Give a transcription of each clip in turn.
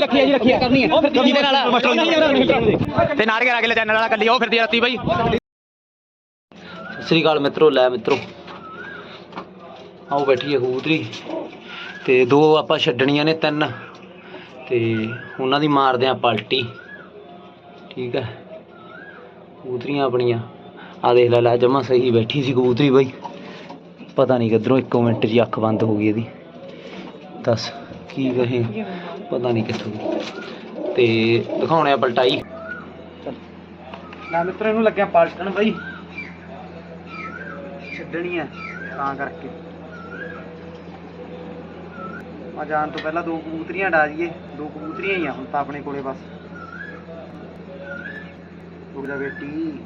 ਰੱਖੀ ਹੈ ਜੀ ਰੱਖੀ ਹੈ। ਕਰਨੀ ਹੈ। ਜਿਹਦੇ ਨਾਲ ਤੇ ਨਾਰਗੇ ਰਾਗੇ ਚੈਨਲ ਵਾਲਾ ਕੱਲੀ ਉਹ ਫਿਰਦੀ ਆ ਰਾਤੀ ਬਾਈ। ਸਤਿ ਸ੍ਰੀ ਅਕਾਲ ਮਿੱਤਰੋ ਲੈ ਮਿੱਤਰੋ। ਆਓ ਬੈਠੀ ਹੈ ਕਬੂਤਰੀ ਤੇ ਦੋ ਆਪਾਂ ਛੱਡਣੀਆਂ ਨੇ ਤਿੰਨ। ਤੇ ਉਹਨਾਂ ਦੀ ਮਾਰਦੇ ਆ ਪਲਟੀ। ਠੀਕ ਹੈ। ਕਬੂਤਰੀਆਂ ਆਪਣੀਆਂ। ਆ ਦੇਖ ਲੈ ਲੈ ਜਮਾ ਸਹੀ ਬੈਠੀ ਸੀ ਕਬੂਤਰੀ ਬਾਈ। ਪਤਾ ਨਹੀਂ ਕਿੱਧਰੋਂ ਇੱਕ ਮਿੰਟ ਹੀ ਅੱਖ ਬੰਦ ਹੋ ਗਈ ਇਹਦੀ। ਦੱਸ। ਕੀ ਕਹੇ, ਪਤਾ ਨਹੀਂ ਕਿੱਥੋਂ। ਤੇ ਦਿਖਾਉਣੇ ਆ ਪਲਟਾਈ। ਲੈ ਮਿੱਤਰ, ਇਹਨੂੰ ਲੱਗਿਆ ਪਲਟਣ ਬਾਈ। ਛੱਡਣੀ ਹੈ ਤਾਂ ਕਰਕੇ। ਆ ਜਾਣ ਤੋਂ ਪਹਿਲਾਂ ਦੋ ਕਬੂਤਰੀਆਂ ਡਾ ਦਈਏ। ਦੋ ਕਬੂਤਰੀਆਂ ਹੀ ਆ, ਹੁਣ ਤਾਂ ਆਪਣੇ ਕੋਲੇ ਬਸ। ਰੁਕ ਜਾ ਬੇਟੀ।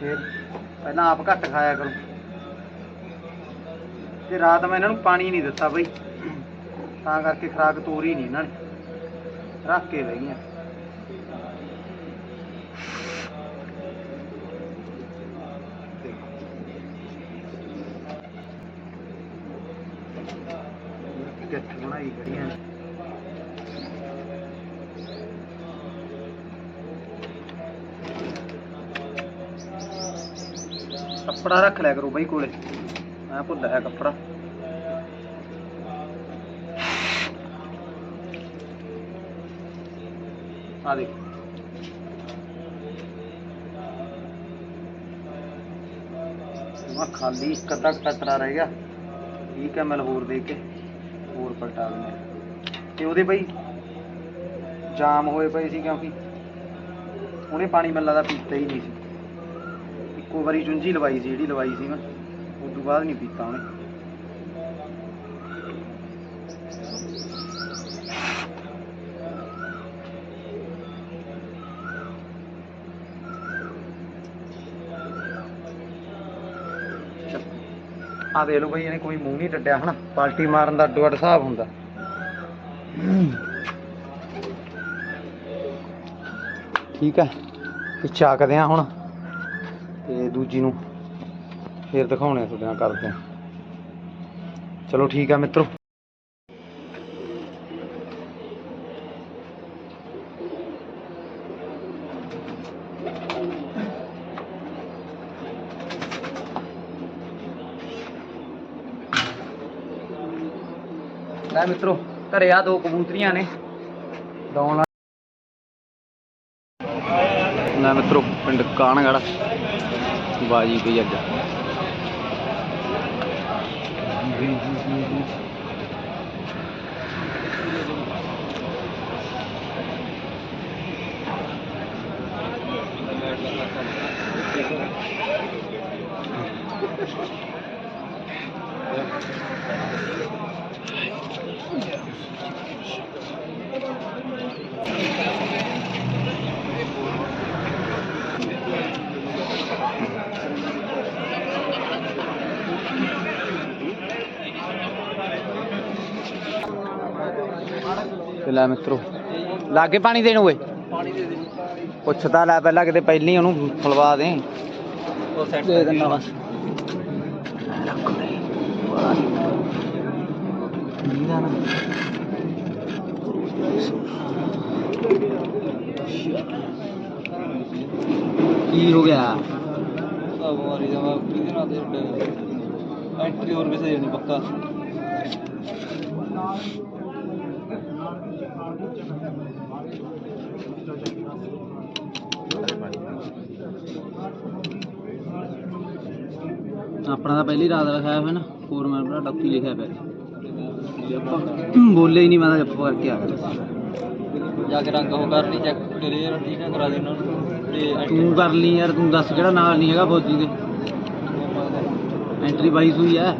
ਫਿਰ ਪਹਿਲਾਂ ਆਪ ਘੱਟ ਖਾਇਆ ਕਰੋ। ਤੇ ਰਾਤ ਮੈਂ ਇਹਨਾਂ ਨੂੰ ਪਾਣੀ ਨਹੀਂ ਦਿੱਤਾ ਬਈ। ਤਾਂ ਕਰਕੇ ਖਰਾਕ ਤੋਰੀ ਨਹੀਂ ਇਹਨਾਂ ਨੇ। ਰੱਖ ਕੇ ਬਹਿ ਗਈਆਂ। ਗੱਠ ਬਣਾਈ ਖੜੀਆਂ ਕੱਪੜਾ ਰੱਖ ਲਿਆ ਕਰੋ ਬਈ ਕੋਲੇ। ਮੈਂ ਭੁੱਲ ਗਿਆ ਕੱਪੜਾ। ਆ ਦੇਖ। ਮਾ ਖਾਲੀ ਇੱਕ ਅੱਧਾ ਕਟਰਾ ਰਹਿ ਗਿਆ। 20 ਐਮਐਲ ਹੋਰ ਦੇ ਕੇ ਹੋਰ ਪਲਟਾ ਦਿੰਦੇ। ਤੇ ਉਹਦੇ ਬਈ ਜਾਮ ਹੋਏ ਪਏ ਸੀ ਕਿਉਂਕਿ ਉਹਨੇ ਪਾਣੀ ਮੈਨੂੰ ਲੱਗਦਾ ਪੀਤਾ ਹੀ ਨਹੀਂ ਸੀ। ਇੱਕੋ ਵਾਰੀ ਚੁੰਝੀ ਲਵਾਈ ਸੀ, ਜਿਹੜੀ ਲਵਾਈ ਸੀ ਮੈਂ ਉਸ ਤੋਂ ਬਾਅਦ ਨਹੀਂ ਪੀਤਾ ਉਹਨੇ। ਆ ਦੇਖ ਲਓ ਬਈ, ਇਹਨੇ ਕੋਈ ਮੂੰਹ ਨਹੀਂ ਡੱਡਿਆ ਹਨਾ? ਪਾਲਟੀ ਮਾਰਨ ਦਾ ਅੱਡੋ ਅੱਡ ਹਿਸਾਬ ਹੁੰਦਾ। ਠੀਕ ਹੈ ਤੇ ਚੱਕਦੇ ਆ ਹੁਣ। ਤੇ ਦੂਜੀ ਨੂੰ ਫੇਰ ਦਿਖਾਉਣੇ ਆ ਤੁਹਾਡੇ ਨਾਲ ਕਰਦੇ ਆ ਚਲੋ ਠੀਕ ਆ ਮਿੱਤਰੋ। ਲੈ ਮਿੱਤਰੋ, ਘਰੇ ਆ ਦੋ ਕਬੂਤਰੀਆਂ ਨੇ। ਦੌਣ ਲੈ ਮਿੱਤਰੋ, ਪਿੰਡ ਕਾਣਗੜ। ਬਾਜੀ ਪਈ ਅੱਜ। ਤੇ ਲੈ ਮਿੱਤਰੋ। ਲਾਗੇ ਪਾਣੀ ਦੇਣ ਓਏ। ਪਾਣੀ ਦੇ ਦੇ ਪੁੱਛਦਾ ਲੈ ਪਹਿਲਾਂ ਕਿਤੇ ਪਹਿਲੀ ਉਹਨੂੰ ਫਲਵਾ ਦੇ। ਉਹ ਸੈੱਟ ਬਸ। ਕੀ ਹੋ ਗਿਆ? ਬਿਮਾਰੀ ਦਾ ਮੈਂ ਕਿਹਦੇ ਨਾਲ ਦੇ ਐਂਟਰੀ ਹੋਰ ਕਿਸੇ ਨਹੀਂ ਪੱਕਾ। ਆਪਣਾ ਤਾਂ ਪਹਿਲੀ ਰਾਤ ਲਿਖਾਇਆ ਹੋਇਆ ਨਾ ਹੋਰ ਮੈਂ ਭਰਾ ਡੱਕੀ ਲਿਖਿਆ ਪਿਆ। ਬੋਲੇ ਹੀ ਨਹੀਂ ਮੈਂ ਤਾਂ ਜੱਪ ਕਰਕੇ ਆ ਗਿਆ। ਜਾ ਕੇ ਰੰਗ ਉਹ ਕਰ ਲਈ ਚੈੱਕ ਕਲੀਅਰ ਠੀਕ ਹੈ ਕਰਾ ਦੇ ਉਹਨਾਂ ਨੂੰ। ਤੇ ਤੂੰ ਕਰ ਲਈ ਯਾਰ ਤੂੰ ਦੱਸ ਕਿਹੜਾ ਨਾਲ ਨਹੀਂ ਹੈਗਾ ਫੌਜੀ ਦੇ। ਐਂਟਰੀ ਬਾਈ ਸੂਈ ਐ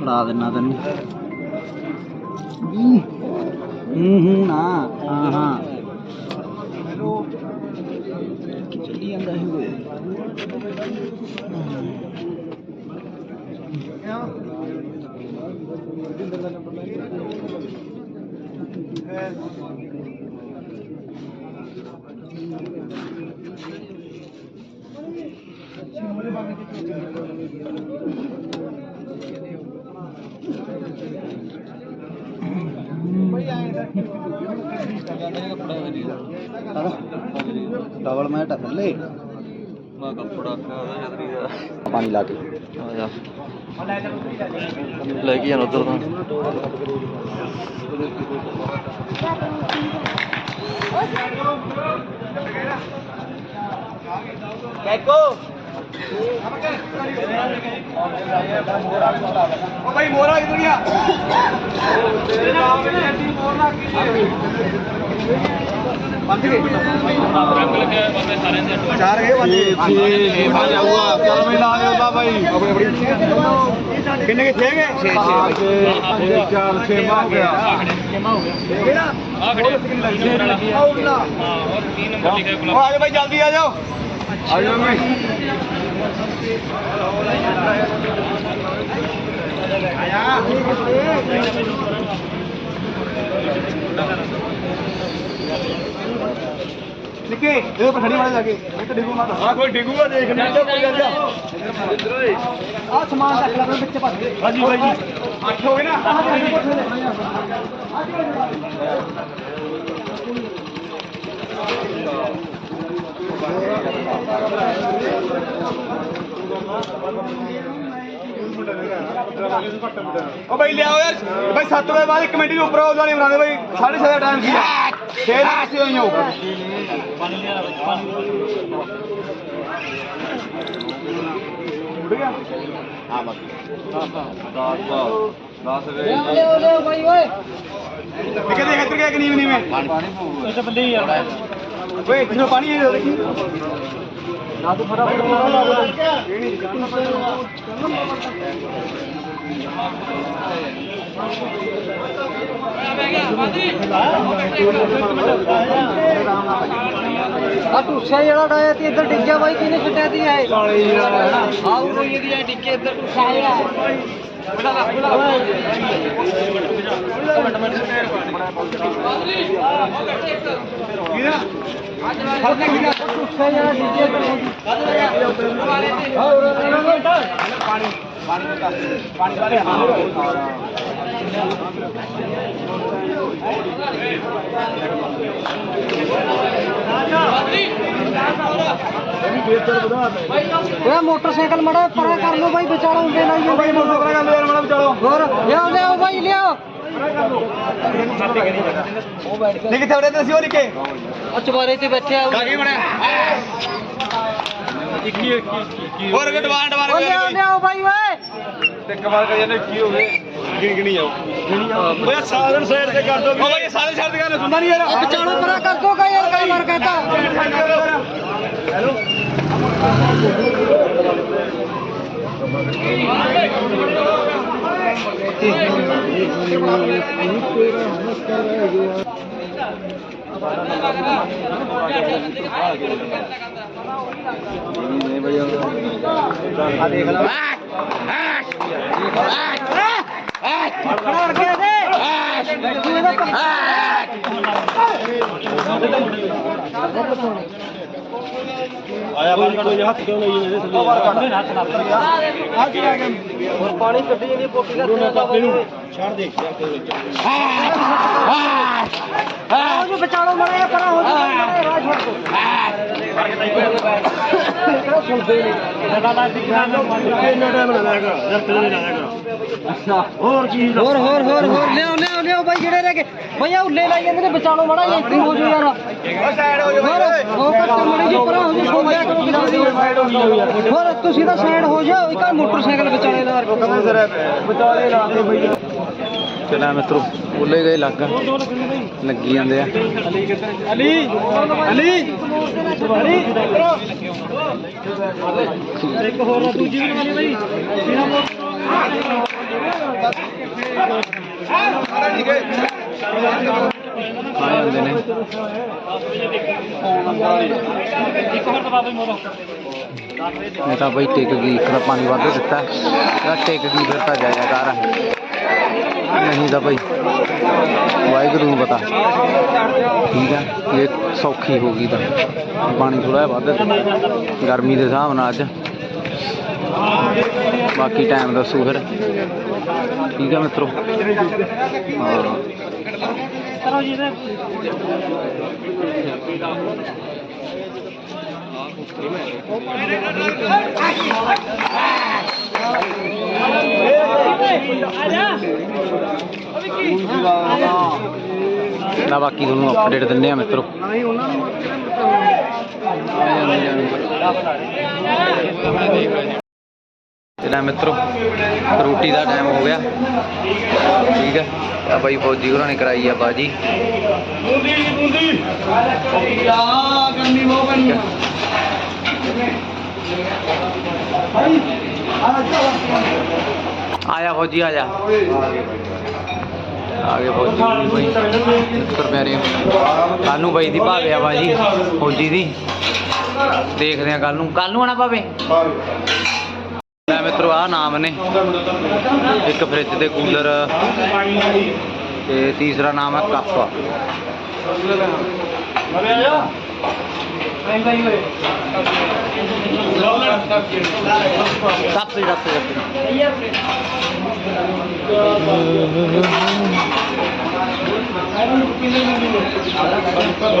ਫੜਾ ਦੇਣਾ ਤੈਨੂੰ। ఊహూనా ఆహా ਚੱਲੀ ਜਾਂਦਾ ਹੈ। ਉਹ ਜਿੰਦਰ ਦਾ ਨੰਬਰ ਲੈ ਡਬਲ ਮੈਟ ਆ ਥੱਲੇ ਮੈਂ ਕੱਪੜਾ ਆਖਿਆ ਉਹਦਾ ਛਤਰੀ ਦਾ ਆ ਜਾ ਭਾਈ ਗਿਆ ਪੰਜ ਗਏ ਚਾਰ ਗਏ ਪੰਜ ਗਏ ਆ ਜਾਊਗਾ ਚੱਲ ਮੈਂ ਲਾ ਗਿਆ ਬਾਬਾ ਜੀ ਆਪਣੀ ਆਪਣੀ ਕਿੰਨੇ ਕੇ 6 ਗਏ 6 6 4 6 ਮਾ ਹੋ ਗਿਆ ਕਿਹੜਾ ਆ ਖੜੇ ਆਉਟਲਾ ਹਾਂ ਹੋਰ 3 ਨੰਬਰ ਲਿਖਿਆ ਗੁਲਾਬ ਆ ਜਾਓ ਭਾਈ ਜਲਦੀ ਆ ਜਾਓ ਆ ਜਾਓ ਮੈਂ ਨਿੱਕੇ ਇਹ ਪਠੜੀ ਵਾਲੇ ਜਾ ਕੇ। ਮੈਂ ਤਾਂ ਡਿੱਗੂਗਾ ਹਾਂ ਕੋਈ ਡਿੱਗੂਗਾ ਦੇਖ ਲੈ ਕੋਈ ਗੱਲ ਆ ਸਮਾਨ ਰੱਖ ਲੈ ਆਪਣੇ ਵਿੱਚ ਪਾ ਦੇ। ਹਾਂਜੀ ਬਾਈ ਜੀ। ਅੱਠ ਹੋ ਗਏ ਨਾ? ਉਹ ਬਾਈ ਲਿਆਓ ਯਾਰ। ਬਾਈ 7 ਵਜੇ ਬਾਅਦ 1 ਮਿੰਟ ਦੀ ਉੱਪਰ ਨਹੀਂ ਬਣਾਉਂਦੇ ਬਾਈ। 6:30 ਦਾ ਟਾਈਮ ਸੀ ਛੇ ਦਾ ਅਸੀਂ ਹੋਈਆਂ ਉੱਪਰ ਉੱਡ ਗਿਆ ਹਾਂ ਬਾਕੀ 10 ਵੇ ਨਿੱਕੇ ਦੇਖ ਇੱਧਰ ਗਿਆ ਕਿ ਨਹੀਂ ਨਹੀਂ ਮੈਂ ਪਾਣੀ ਪਊਗਾ ਇਹ ਤਾਂ ਬੰਦੇ ਹੀ ਪਾਣੀ ਹੈ ਆ ਟੂਸਾ ਜਿਹੜਾ ਡਾਇਆ ਤੇ ਇੱਧਰ ਡਿੱਗਿਆ ਬਾਈ ਕਿਹਨੇ ਛੱਡਿਆ ਤੀ ਇਹ? ਆਉ ਕੋਈ ਐ ਡਿੱਗੇ ਇੱਧਰ ਟੂਸਾ ਜਿਹੜਾ ਟੂਸਾ ਜਿਹੜਾ ਡਿੱਗੇ ਇੱਧਰ ਓਏ ਮੋਟਰਸਾਈਕਲ ਮੜਾ ਪਰਾਂ ਕਰ ਲਓ ਬਾਈ ਵਿਚਾਲਾ ਹੁੰਦੇ ਨਾ ਬਾਈ ਮੋਟਰ ਕਰਾ ਯਾਰ ਮਾੜਾ ਵਿਚਾਲੋ ਹੋਰ ਲਿਆਓ ਲਿਆਓ ਬਾਈ ਲਿਆਓ। ਨਹੀਂ ਕਿੱਥੇ ਵੜੇ ਤੇ? ਸੀ ਉਹ ਨਿੱਕੇ। ਆ ਚਵਾਰੇ ਤੇ ਬੈਠਿਆ ਉਹ। ਕਾਗੀ ਬਣਿਆ ਹੋਰ ਡਵਾਨ ਓ ਲਿਆਓ ਲਿਆਓ ਬਾਈ ਓਏ। ਤੇ ਕਮਾਲ ਕਰ ਜਾਂਦੇ ਕੀ ਹੋ ਗਏ। ਗਿਣ ਗਿਣੀ ਜਾਓ ਓਏ ਸਾਧਨ ਸਾਈਡ ਤੇ ਕਰ ਦੋ ਓ ਬਾਈ ਸਾਰੇ ਸਾਈਡ ਤੇ ਗੱਲ ਸੁਣਦਾ ਨਹੀਂ ਯਾਰ। ਆ ਵਿਚਾਲਾ ਪਰਾਂ ਕਰ ਦੋ ਕਾ ਯਾਰ ਕਈ ਵਾਰ ਕਹਤਾ। ਹੈਲੋ ਨਹੀਂ ਭਈਆ ਆ ਦੇਖ ਲੈ ਖੜਾ ਦੇ। ਤੂੰ ਆਇਆ ਬਾਹਰ ਕੋਈ ਹੱਥ ਕਿਉਂ ਲਈ ਇਹਦੇ ਥੱਲੇ ਕੱਢ ਹੱਥ ਨਾਲ ਆ ਕੀ ਆ ਗਿਆ ਹੋਰ ਪਾਣੀ ਕੱਢੀ ਜਾਂਦੀ ਪੋਟੀ ਦਾ। ਛੱਡ ਦੇ ਉਹਨੂੰ ਵਿਚਾਲੋ ਮੜਾ ਪਰਾਂ ਹੋ ਜਾ ਰਾਹ ਛੱਡ ਦੋ। ਹੋਰ ਕੀ ਹੋਰ ਹੋਰ ਹੋਰ ਹੋਰ ਲਿਆਓ ਲਿਆਓ ਲਿਆਓ ਬਾਈ ਜਿਹੜੇ ਰਹਿ ਗਏ। ਭਈਆ ਉੱਲੇ ਲਾਈ ਜਾਂਦੇ ਨੇ ਵਿਚਾਲੋ ਮੜਾ ਇੱਥੇ ਹੋ ਜਾ ਯਾਰ। ਉਹ ਸਾਈਡ ਹੋ ਜਾ ਹੋਰ ਉਹ ਕੱਟ ਮੜੀ ਜੀ ਪਰਾਂ ਹੋ ਜਾ ਸੋ ਲਿਆ ਕਰੋ ਕਿਦਾਂ ਹੋਰ ਤੁਸੀਂ ਤਾਂ ਸਾਈਡ ਹੋ ਜਾਓ ਇੱਕ ਮੋਟਰਸਾਈਕਲ ਵਿਚਾਲੇ ਦਾ। ਸਰ ਬਚਾਲੇ ਲਾਤੇ ਭਈਆ ਚਲਾ ਮਿੱਤਰੋ? ਉੱਲੇ ਗਏ ਲੱਗ ਲੱਗੀ ਜਾਂਦੇ ਆ। ਅਲੀ ਅਲੀ ਅਲੀ ਇੱਕ ਹੋਰ ਦੂਜੀ ਵੀ ਵਾਲੀ ਬਈ। ਆ ਜਾਂਦੇ ਨੇ ਇਹ ਤਾਂ ਬਈ ਟਿਕ ਗਈ ਇੱਕ ਤਾਂ ਪਾਣੀ ਵੱਧ ਦਿੱਤਾ। ਇਹ ਟਿਕ ਗਈ ਫਿਰ ਤਾਂ ਜਾਇਆ ਕਰ। ਨਹੀਂ ਤਾਂ ਬਈ ਵਾਹਿਗੁਰੂ ਨੂੰ ਪਤਾ। ਠੀਕ ਆ ਇਹ ਸੌਖੀ ਹੋ ਗਈ ਤਾਂ। ਪਾਣੀ ਥੋੜਾ ਜਿਹਾ ਵੱਧ ਦਿੱਤਾ। ਗਰਮੀ ਦੇ ਹਿਸਾਬ ਨਾਲ ਅੱਜ। ਬਾਕੀ ਟਾਈਮ ਦੱਸੂ ਫਿਰ ਠੀਕ ਆ ਮਿੱਤਰੋ? ਹਾਂ। ਕਰੋ ਜੀ ਇਹਦੇ। ਨਾ ਬਾਕੀ ਤੁਹਾਨੂੰ ਅਪਡੇਟ ਦਿੰਨੇ ਆ ਮਿੱਤਰੋ। ਤੇ ਲੈ ਮਿੱਤਰੋ, ਰੋਟੀ ਦਾ ਟਾਈਮ ਹੋ ਗਿਆ। ਠੀਕ ਹੈ ਆ ਬਾਈ ਫੌਜੀ ਹੋਰਾਂ ਨੇ ਕਰਾਈ ਆ ਬਾਜੀ। ਆਇਆ ਫੌਜੀ ਆ ਜਾ ਆ ਗਏ ਫੌਜੀ ਵੀ ਬਾਈ। ਮਿੱਤਰ ਪਿਆਰੇ ਕੱਲ ਨੂੰ ਬਾਈ ਦੀ ਭਾਵੇ ਆ ਬਾਜੀ, ਫੌਜੀ ਦੀ। ਦੇਖਦੇ ਆ ਕੱਲ ਨੂੰ। ਕੱਲ ਨੂੰ ਆਣਾ ਭਾਵੇਂ? ਆ, ਨਾਮ ਨੇ। ਇੱਕ ਫ੍ਰਿਜ ਤੇ ਕੂਲਰ ਤੇ ਤੀਸਰਾ ਨਾਮ ਹੈ ਕੱਪ ਕੱਪ ਹੀ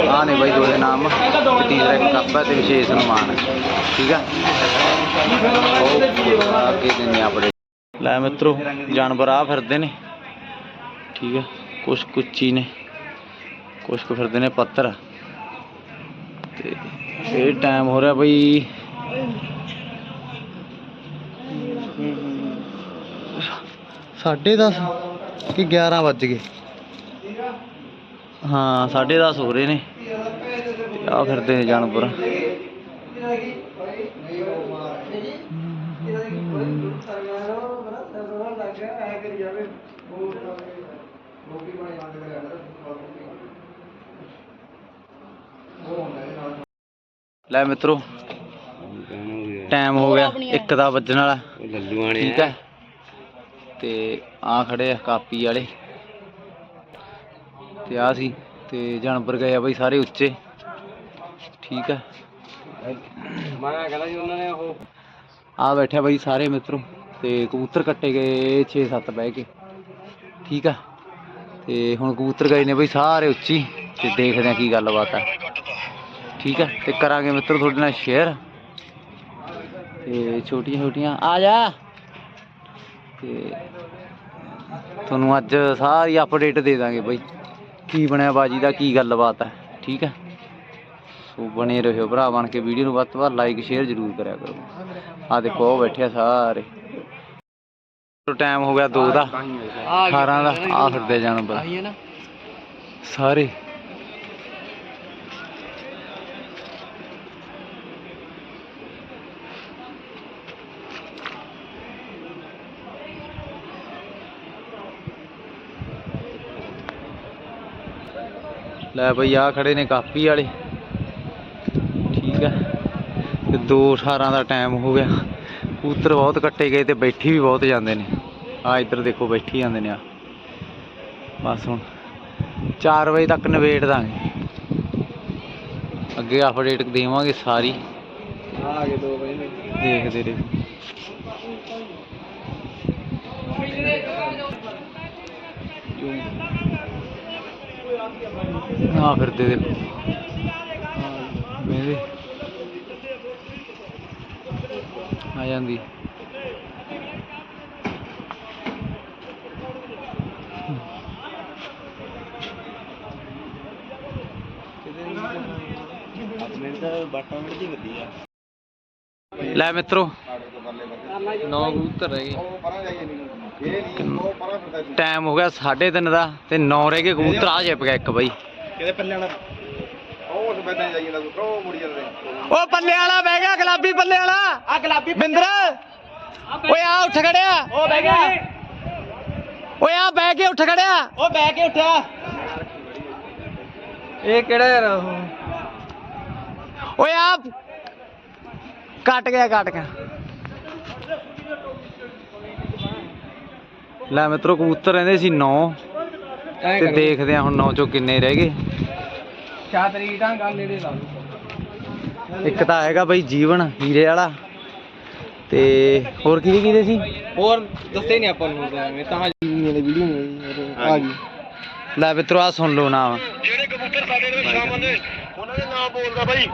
ਆ ਨੇ ਬਾਈ ਦੋ ਨਾਮ। ਤੀਸਰਾ ਇੱਕ ਕੱਪ ਹੈ ਤੇ ਵਿਸ਼ੇਸ਼ ਸਨਮਾਨ ਹੈ ਠੀਕ ਹੈ ਅੱਗੇ ਦਿੰਨੇ ਆਪਣੇ। ਲੈ ਮਿੱਤਰੋ ਜਾਨਵਰ ਆ ਫਿਰਦੇ ਨੇ। ਠੀਕ ਹੈ ਕੁਛ ਕੁੱਚੀ ਨੇ ਕੁਛ ਕੁ ਫਿਰਦੇ ਨੇ ਪੱਤਰ ਤੇ ਇਹ ਟਾਈਮ ਹੋ ਰਿਹਾ ਬਈ ਸਾਢੇ 10 ਕਿ 11 ਵੱਜ ਗਏ? ਹਾਂ ਸਾਢੇ 10 ਹੋ ਰਹੇ ਨੇ। ਆ ਫਿਰਦੇ ਨੇ ਜਾਨਵਰ। ਲੈ ਮਿੱਤਰੋ ਟਾਈਮ ਹੋ ਗਿਆ, ਇੱਕ ਦਾ ਵੱਜਣ ਵਾਲਾ। ਠੀਕ ਹੈ। ਤੇ ਆ ਖੜੇ ਆ ਕਾਪੀ ਵਾਲੇ। ਤੇ ਆ ਸੀ, ਤੇ ਜਾਨਵਰ ਗਏ ਆ ਬਈ ਸਾਰੇ ਉੱਚੇ। ਠੀਕ ਹੈ। ਮੈਂ ਕਹਿੰਦਾ ਜੀ ਉਹਨਾਂ ਨੇ ਉਹ ਆ ਬੈਠੇ ਬਈ ਸਾਰੇ ਮਿੱਤਰੋ, ਤੇ ਕਬੂਤਰ ਕੱਟੇ ਗਏ 6-7 ਬਹਿ ਕੇ। ਠੀਕ ਆ ਤੇ ਹੁਣ ਕਬੂਤਰ ਗਏ ਨੇ ਬਈ ਸਾਰੇ ਉੱਚੀ, ਤੇ ਦੇਖਦੇ ਆ ਕੀ ਗੱਲਬਾਤ ਆ ਠੀਕ ਆ ਤੇ ਕਰਾਂਗੇ ਮਿੱਤਰ ਤੁਹਾਡੇ ਨਾਲ ਸ਼ੇਅਰ ਤੇ ਛੋਟੀਆਂ ਛੋਟੀਆਂ, ਆ ਜਾ। ਤੇ ਤੁਹਾਨੂੰ ਅੱਜ ਸਾਰੀ ਅਪਡੇਟ ਦੇ ਦਾਂਗੇ ਬਈ। ਕੀ ਬਣਿਆ ਬਾਜੀ ਦਾ, ਕੀ ਗੱਲਬਾਤ ਹੈ, ਠੀਕ ਹੈ? ਸੋ ਬਣੇ ਰਹੋ ਭਰਾ ਬਣ ਕੇ ਵੀਡੀਓ ਨੂੰ, ਵੱਧ ਤੋਂ ਵੱਧ ਲਾਈਕ ਸ਼ੇਅਰ ਜ਼ਰੂਰ ਕਰਿਆ ਕਰੋ। ਆ ਦੇਖੋ, ਉਹ ਬੈਠੇ ਆ ਸਾਰੇ। ਟਾਈਮ ਹੋ ਗਿਆ 2 ਦਾ। 18 ਦਾ। ਆ ਫਿਰਦੇ ਜਾਨਵਰ। ਸਾਰੇ। ਲੈ ਬਈ ਆ ਖੜੇ ਨੇ ਕਾਪੀ ਵਾਲੇ। ਠੀਕ ਹੈ। ਤੇ 2:18 ਦਾ ਟਾਈਮ ਹੋ ਗਿਆ। ਕਬੂਤਰ ਬਹੁਤ ਕੱਟੇ ਗਏ ਤੇ ਬੈਠੀ ਵੀ ਬਹੁਤ ਜਾਂਦੇ ਨੇ। ਆ ਇੱਧਰ ਦੇਖੋ ਬੈਠੀ ਜਾਂਦੇ ਨੇ ਆ। ਬਸ ਹੁਣ 4 ਵਜੇ ਤੱਕ ਨਵੇੜ ਦਾਂਗੇ। ਅੱਗੇ ਅਪਡੇਟ ਦੇਵਾਂਗੇ ਸਾਰੀ। ਆ ਗਏ 2 ਵਜੇ ਦੇਖਦੇ ਰਹੋ। ਆ ਫਿਰਦੇ ਦੇਖੋ ਮੇਰੇ ਆ ਜਾਂਦੀ। ਲੈ ਮਿੱਤਰੋ ਨੌ ਕਬੂਤਰ ਰਹਿ ਗਏ। ਉਹ ਉਹ ਟਾਈਮ ਹੋ ਗਿਆ 3:30 ਦਾ ਤੇ 9 ਰਹਿ ਗਏ ਕਬੂਤਰ ਆ ਜਿਪ ਗਿਆ ਇੱਕ ਬਾਈ। ਕਿਹਦੇ ਪੱਲੇ ਵਾਲਾ? ਉਹ ਉਸ ਬੈਠਾ ਜਾਈ ਜਾਂਦਾ ਉਹ ਮੁੜੀ ਜਾਂਦੇ। ਓ ਪੱਲੇ ਵਾਲਾ ਬਹਿ ਗਿਆ ਗੁਲਾਬੀ ਪੱਲੇ ਵਾਲਾ। ਆ ਗੁਲਾਬੀ ਬਿੰਦਰ ਓਏ ਆ ਉੱਠ ਖੜਿਆ। ਉਹ ਬਹਿ ਗਿਆ। ਓਏ ਆ ਬਹਿ ਕੇ ਉੱਠ ਖੜਿਆ। ਉਹ ਬਹਿ ਕੇ ਉੱਠਿਆ। ਇਹ ਕਿਹੜਾ ਯਾਰ ਉਹ? ਓਏ ਆ ਕੱਟ ਗਿਆ ਕੱਟ ਗਿਆ। ਲੈ ਮਿੱਤਰੋ ਕਬੂਤਰ ਰਹਿੰਦੇ ਸੀ 9 ਤੇ ਦੇਖਦੇ ਆ ਹੁਣ 9 ਚੋਂ ਕਿੰਨੇ ਰਹਿ ਗਏ। ਚਾਹ ਤਰੀਕ ਤਾਂ ਗੱਲ ਨੇੜੇ ਲਾ ਇੱਕ ਤਾਂ ਹੈਗਾ ਬਈ ਜੀਵਨ ਹੀਰੇ ਵਾਲਾ। ਤੇ ਹੋਰ ਕਿਹਦੇ ਕਿਹਦੇ ਸੀ? ਹੋਰ ਦੱਸੇ ਨਹੀਂ ਆਪਾਂ ਨੂੰ ਮੈਂ ਤਾਂ ਵਾਲੀ ਵੀਡੀਓ ਆ ਗਈ। ਲੈ ਮਿੱਤਰੋ ਆ ਸੁਣ ਲਓ ਨਾਮ। ਜਿਹੜੇ ਕਬੂਤਰ ਸਾਡੇ ਦੇ ਵਿੱਚ ਸ਼ਾਮਲ ਨੇ ਦੇ ਨਾਮ ਬੋਲਦਾ ਬਾਈ।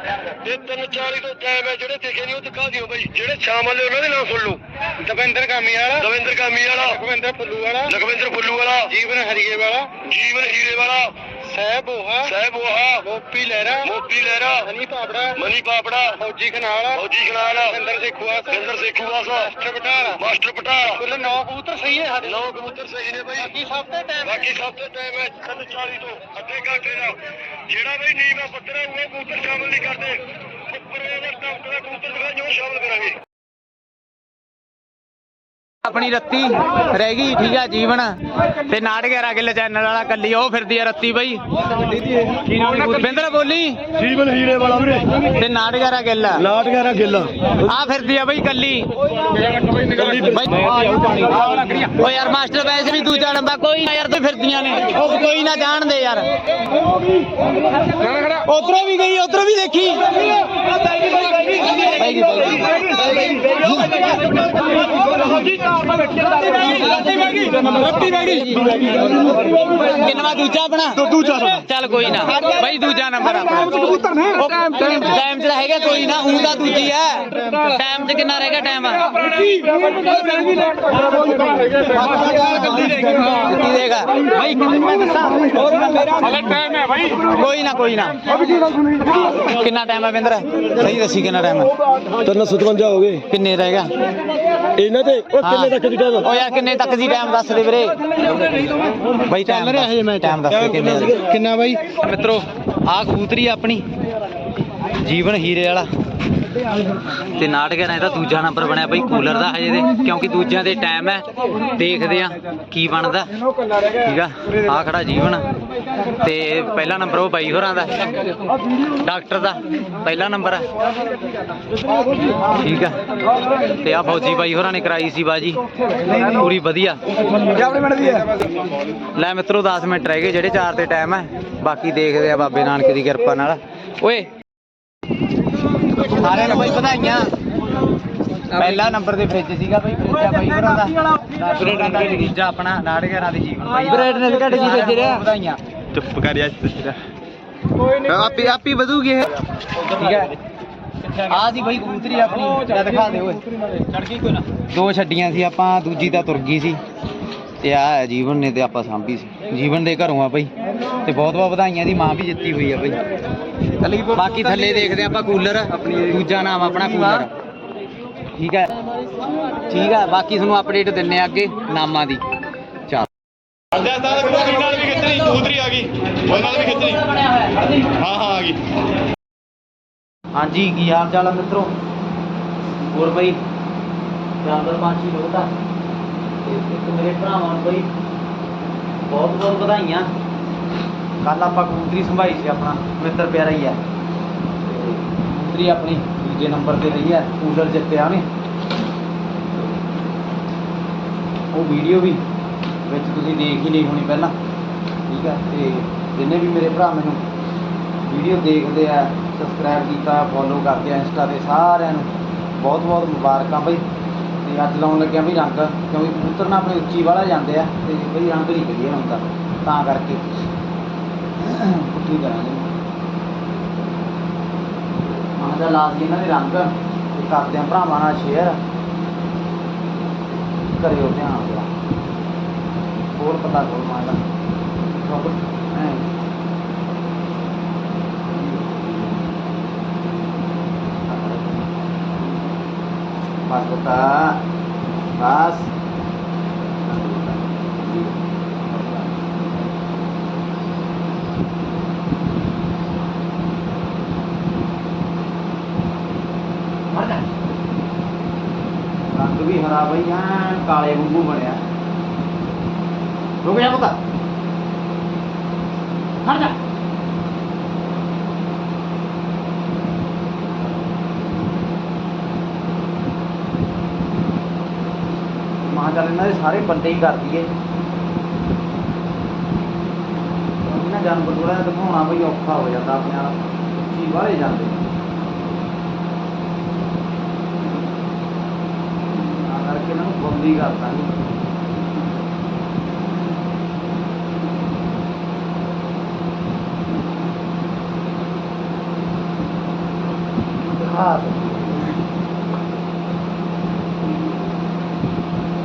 ਤੇ ਤਿੰਨ ਚਾਰ ਤੋਂ ਟਾਈਮ ਹੈ ਜਿਹੜੇ ਦੇਖੇ ਨਹੀਂ ਉਹ ਦਿਖਾ ਦਿਓ ਬਾਈ। ਜਿਹੜੇ ਸ਼ਾਮਲ ਨੇ ਉਹਨਾਂ ਦੇ ਨਾਮ ਸੁਣ ਲਓ। ਦਵਿੰਦਰ ਕਾਮੀ ਵਾਲਾ ਦਵਿੰਦਰ ਕਾਮੀ ਵਾਲਾ ਲਖਵਿੰਦਰ ਫੁੱਲੂ ਵਾਲਾ ਲਖਵਿੰਦਰ ਫੁੱਲੂ ਵਾਲਾ ਜੀਵਨ ਹਰੀਏ ਵਾਲਾ। ਜੀਵਨ ਹੀਰੇ ਵਾਲਾ। ਸਹਿਬ ਹੋਹਾ। ਸਹਿਬ ਹੋਹਾ। ਮੋਪੀ ਲਹਿਰਾ। ਮੋਪੀ ਲਹਿਰਾ। ਮਨੀ ਪਾਪੜਾ। ਮਨੀ ਪਾਪੜਾ। ਫੌਜੀ ਖਨਾਲ। ਫੌਜੀ ਖਨਾਲ। ਸਿੰਦਰ ਸੇਖੂਆ ਸਿੰਦਰ ਸੇਖੂਆ ਮਾਸਟਰ ਪਟਾਲ। ਮਾਸਟਰ ਪਟਾਲ। ਕੁੱਲ 9 ਕਬੂਤਰ ਸਹੀ ਹੈ ਸਾਡੇ। 9 ਕਬੂਤਰ ਸਹੀ ਨੇ ਬਾਈ। ਬਾਕੀ ਸਭ ਤੇ ਟਾਈਮ ਬਾਕੀ ਸਭ ਤੇ ਟਾਈਮ ਹੈ। 40 ਤੋਂ ਅੱਧੇ ਘੰਟੇ ਦਾ। ਜਿਹੜਾ ਬਈ ਨੀਵਾ ਪੱਤਰ ਹੈ ਉਹ ਕਬੂਤਰ ਸ਼ਾਮਲ ਨਹੀਂ ਕਰਦੇ। ਉੱਪਰ ਉਹਦਾ ਟੌਪ ਦਾ ਕਬੂਤਰ ਦਿਖਾ ਜੋ ਸ਼ਾਮਲ ਕਰਾਂਗੇ। ਆਪਣੀ ਰੱਤੀ ਰਹਿ ਗਈ ਠੀਕ ਆ ਜੀਵਨ। ਤੇ ਨਾਟ 11 ਕਿੱਲੇ ਚੈਨਲ ਵਾਲਾ ਕੱਲੀ ਉਹ ਫਿਰਦੀ ਆ ਰੱਤੀ ਬਈ। ਬਿੰਦਰ ਬੋਲੀ? ਜੀਵਨ ਹੀਰੇ ਵਾਲਾ ਵੀਰੇ। ਤੇ ਨਾਟ 11 ਕਿੱਲਾ ਲਾਟ ਗਾਰਾ ਗਿੱਲਾ। ਆ ਫਿਰਦੀ ਆ ਬਈ ਕੱਲੀ। ਓ ਯਾਰ ਮਾਸਟਰ ਵੈਸੇ ਵੀ ਦੂਜਾ ਲੰਬਾ ਕੋਈ ਨਾ ਯਾਰ ਤੂੰ ਫਿਰਦੀਆਂ ਨੇ। ਉਹ ਕੋਈ ਨਾ ਜਾਣ ਦੇ ਯਾਰ। ਉਧਰੋਂ ਵੀ ਗਈ ਉਧਰੋਂ ਵੀ ਦੇਖੀ। Chica, para la izquierda. ਕਿੰਨਵਾ ਦੂਜਾ ਆਪਣਾ? ਦੂਜਾ ਚੱਲ ਕੋਈ ਨਾ। ਬਾਈ ਦੂਜਾ ਨੰਬਰ ਆਪਣਾ ਉਹ ਟਾਈਮ ਚ। ਤਾਂ ਹੈਗਾ ਕੋਈ ਨਾ ਊਂ ਤਾਂ ਦੂਜੀ ਹੈ ਟਾਈਮ ਚ ਕਿੰਨਾ ਰਹਿ ਗਿਆ ਟਾਈਮ? ਕੀ ਦੇਗਾ ਬਾਈ ਮੈਂ ਦੱਸਾਂ? ਟਾਈਮ ਹੈ ਬਾਈ ਕੋਈ ਨਾ ਕੋਈ ਨਾ। ਕਿੰਨਾ ਟਾਈਮ ਹੈ ਬਿੰਦਰ? ਸਹੀ ਦੱਸੀ ਕਿੰਨਾ ਟਾਈਮ ਹੈ 357 ਹੋ ਗਏ। ਕਿੰਨੇ ਰਹਿ ਗਿਆ? ਇਹਨਾਂ ਦੇ ਉਹ ਕਿੰਨੇ ਤੱਕ ਦੀ ਟਾਈਮ ਓ ਯਾਰ ਕਿੰਨੇ ਤੱਕ ਦੀ ਟਾਈਮ ਦੱਸ ਦੇ ਵੀਰੇ। ਬਾਈ ਟਾਈਮ ਰਿਹਾ ਹਜੇ ਮੈਂ ਟਾਈਮ ਦੱਸ ਦੇ ਕਿੰਨੇ ਬਾਈ? ਮਿੱਤਰੋ ਆਹ ਕਬੂਤਰੀ ਆ ਆਪਣੀ। ਜੀਵਨ ਹੀਰੇ ਵਾਲਾ। ਤੇ ਨਾਟਕ ਹੈ ਇਹਦਾ ਦੂਜਾ ਨੰਬਰ ਬਣਿਆ ਬਈ ਕੂਲਰ ਦਾ ਹਜੇ ਦੇ ਕਿਉਂਕਿ ਦੂਜਿਆਂ ਦੇ ਟਾਈਮ ਹੈ, ਦੇਖਦੇ ਆ ਕੀ ਬਣਦਾ। ਠੀਕ ਆ ਆ ਖੜਾ ਜੀਵਨ। ਤੇ ਪਹਿਲਾ ਨੰਬਰ ਉਹ ਬਾਈ ਹੋਰਾਂ ਦਾ ਡਾਕਟਰ ਦਾ, ਪਹਿਲਾ ਨੰਬਰ ਆ। ਠੀਕ ਆ, ਤੇ ਆ ਫੌਜੀ ਬਾਈ ਹੋਰਾਂ ਨੇ ਕਰਾਈ ਸੀ ਬਾਜੀ। ਪੂਰੀ ਵਧੀਆ। ਲੈ ਮਿੱਤਰੋ 10 ਮਿੰਟ ਰਹਿ ਗਏ ਜਿਹੜੇ ਚਾਰ ਤੇ ਟਾਈਮ ਹੈ, ਬਾਕੀ ਦੇਖਦੇ ਆ ਬਾਬੇ ਨਾਨਕ ਦੀ ਕਿਰਪਾ ਨਾਲ। ਓਏ ਸਾਰਿਆਂ ਨੂੰ ਬਈ ਵਧਾਈਆਂ। ਪਹਿਲਾ ਨੰਬਰ ਦੇ ਫ੍ਰਿਜ ਸੀਗਾ ਬਈ ਫ੍ਰਿਜ ਆ ਬਾਈ ਹੋਰਾਂ ਦਾ। ਬ੍ਰੈਡ ਦਾ ਤੀਜਾ ਆਪਣਾ ਨਾੜਗਰਾਂ ਦੀ ਜੀਵਨ ਬਾਈ। ਬ੍ਰੈਡ ਨੇ ਘੱਟ ਜੀ ਫ੍ਰਿਜ ਰਿਹਾ। ਵਧਾਈਆਂ। ਚੁੱਪ ਕਰ ਯਾਰ ਆਪੀ ਆਪੀ ਵਧੂਗੀ ਇਹ। ਠੀਕ ਹੈ। ਆ ਸੀ ਬਈ ਕਬੂਤਰੀ ਆਪਣੀ ਲੈ ਦਿਖਾ ਦੇ ਓਏ। ਚੜ ਗਈ ਕੋਈ ਨਾ। ਦੋ ਛੱਡੀਆਂ ਸੀ ਆਪਾਂ ਦੂਜੀ ਤਾਂ ਤੁਰ ਗਈ ਸੀ। ਤੇ ਆ ਹੈ ਜੀਵਨ ਨੇ ਤੇ ਆਪਾਂ ਸਾਂਭੀ ਸੀ। ਜੀਵਨ ਦੇ ਘਰੋਂ ਆ ਬਈ। ਤੇ ਬਹੁਤ ਬਹੁਤ ਵਧਾਈਆਂ ਦੀ ਮਾਂ ਵੀ ਜਿੱਤੀ ਹੋਈ ਆ ਬਈ। ਬਾਕੀ ਥੱਲੇ ਦੇਖਦੇ ਆਪਾਂ ਕੂਲਰ ਦੂਜਾ ਨਾਮ ਆਪਣਾ ਕੂਲਰ। ਠੀਕ ਹੈ। ਠੀਕ ਹੈ ਬਾਕੀ ਤੁਹਾਨੂੰ ਅਪਡੇਟ ਦਿੰਨੇ ਆ ਅੱਗੇ ਨਾਮਾਂ ਦੀ। ਚੱਲ। ਅੰਦਰ ਤਾਂ ਕਬੂਤਰੀ ਨਾਲ ਵੀ ਖਿੱਚਣੀ ਕਬੂਤਰੀ ਆ ਗਈ ਉਹ ਨਾਲ ਵੀ ਖਿੱਚਣੀ ਹਾਂ ਹਾਂ ਆ ਗਈ ਹਾਂਜੀ ਕੀ ਹਾਲ ਚਾਲ ਆ ਮਿੱਤਰੋ? ਹੋਰ ਬਈ? ਜਾਨਵਰ ਪੰਛੀ ਲੋਟਾ ਤੇ ਇੱਕ ਮੇਰੇ ਭਰਾਵਾਂ ਨੂੰ ਬਈ ਬਹੁਤ ਬਹੁਤ ਵਧਾਈਆਂ। ਕੱਲ ਆਪਾਂ ਕਬੂਤਰੀ ਸੰਭਾਈ ਸੀ ਆਪਣਾ ਮਿੱਤਰ ਪਿਆਰਾ ਹੀ ਹੈ। ਤੇ ਕਬੂਤਰੀ ਆਪਣੀ ਦੂਜੇ ਨੰਬਰ ਤੇ ਰਹੀ ਹੈ, ਕੂਲਰ ਜਿੱਤਿਆ ਉਹਨੇ। ਉਹ ਵੀਡੀਓ ਵੀ ਵਿੱਚ ਤੁਸੀਂ ਦੇਖ ਹੀ ਲਈ ਹੋਣੀ ਪਹਿਲਾਂ। ਠੀਕ ਹੈ, ਤੇ ਜਿੰਨੇ ਵੀ ਮੇਰੇ ਭਰਾ ਮੈਨੂੰ ਵੀਡੀਓ ਦੇਖਦੇ ਆ ਸਬਸਕ੍ਰਾਈਬ ਕੀਤਾ ਫੋਲੋ ਕਰਦੇ ਆ ਇੰਸਟਾ ਤੇ ਸਾਰਿਆਂ ਨੂੰ ਬਹੁਤ ਬਹੁਤ ਮੁਬਾਰਕਾਂ ਬਈ। ਤੇ ਅੱਜ ਲਾਉਣ ਲੱਗਿਆ ਵੀ ਰੰਗ, ਕਿਉਂਕਿ ਕਬੂਤਰ ਨਾ ਆਪਣੇ ਉੱਚੀ ਵਾਲਾ ਜਾਂਦੇ ਆ, ਤੇ ਬਈ ਰੰਗ ਨਹੀਂ ਵਧੀਆ ਹੁੰਦਾ ਤਾਂ ਕਰਕੇ। ਪੁੱਠੀ ਕਰਾਂਗੇ ਆਹ ਦਾ ਲਾਸ ਇਹਨਾਂ ਦੇ ਰੰਗ ਤੇ ਕਰਦੇ ਆ ਭਰਾਵਾਂ ਨਾਲ ਸ਼ੇਅਰ ਕਰਿਓ ਧਿਆਨ ਦਿਆ ਹੋਰ ਪਤਾ ਹੋਰ ਮਾਰਦਾ ਸਭ ਐ Mas buka Pas ਰੰਗ ਵੀ ਹਰਾ ਬਈ ਕਾਲੇ ਵਾਂਗੂ ਬਣਿਆ। ਰੁਕ ਜਾ ਪੁੱਤ। ਹਟ ਜਾ। ਮਾਂ ਚੱਲ ਇਹਨਾਂ ਦੇ ਸਾਰੇ ਬੰਦੇ ਹੀ ਕਰ ਦਈਏ। ਇਹਨਾਂ ਜਾਨਵਰ ਥੋੜਾ ਦਿਖਾਉਣਾ ਬਈ ਔਖਾ ਹੋ ਜਾਂਦਾ ਆਪਣੇ ਆਪ। ਉੱਚੀ ਵਾਲੇ ਜਾਂਦੇ। ਕੇ ਇਹਨਾਂ ਨੂੰ ਬੰਦੀ ਕਰ ਦਾਂਗੇ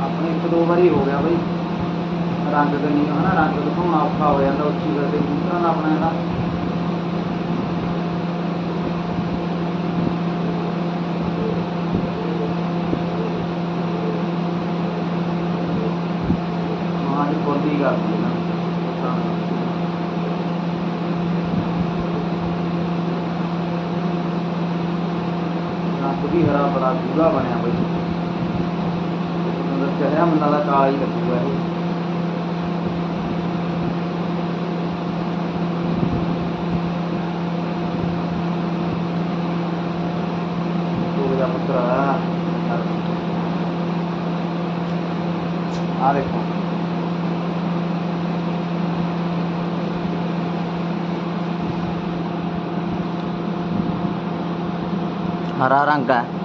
ਆਪਣੇ ਇੱਕ ਦੋ ਵਾਰੀ ਹੋ ਗਿਆ ਬਈ। ਰੰਗ ਦੇ ਨਹੀਂ, ਹਨਾ, ਰੰਗ ਦਿਖਾਉਣਾ ਔਖਾ ਹੋ ਜਾਂਦਾ, ਉੱਚੀ ਕਰਕੇ ਦੂਸਰਾ ਨਾ ਆਪਣਾ ਜਿਹੜਾ ਵੀ ਹਰਾ ਬੜਾ ਗੂੜਾ ਬਣਿਆ ਬਈ ਉਹਦਾ ਚੜਿਆ ਮੰਨਾ ਦਾ ਕਾਲਾ ਹੀ ਲੱਗੂਗਾ ਇਹ ਹੋ ਗਿਆ ਪੁੱਤਰਾ ਆ ਦੇਖੋ ਹਰਾ ਰੰਗ ਹੈ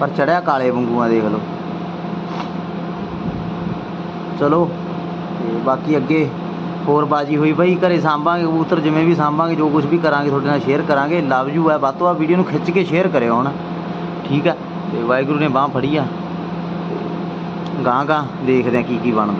ਪਰ ਚੜਿਆ ਕਾਲੇ ਵਾਂਗੂ ਆ ਦੇਖ ਲਓ। ਚਲੋ, ਤੇ ਬਾਕੀ ਅੱਗੇ ਹੋਰ ਬਾਜੀ ਹੋਈ ਬਈ, ਘਰੇ ਸਾਂਭਾਂਗੇ ਕਬੂਤਰ, ਜਿਵੇਂ ਵੀ ਸਾਂਭਾਂਗੇ, ਜੋ ਕੁਝ ਵੀ ਕਰਾਂਗੇ, ਤੁਹਾਡੇ ਨਾਲ ਸ਼ੇਅਰ ਕਰਾਂਗੇ। ਲਵ ਯੂ ਹੈ, ਵੱਧ ਤੋਂ ਵੱਧ ਵੀਡੀਓ ਨੂੰ ਖਿੱਚ ਕੇ ਸ਼ੇਅਰ ਕਰਿਓ ਹੁਣ ਠੀਕ ਹੈ? ਤੇ ਵਾਹਿਗੁਰੂ ਨੇ ਬਾਹ ਫੜੀ ਆ। ਗਾਂ ਗਾਂ ਦੇਖਦੇ ਆ ਕੀ ਕੀ ਬਣਦਾ।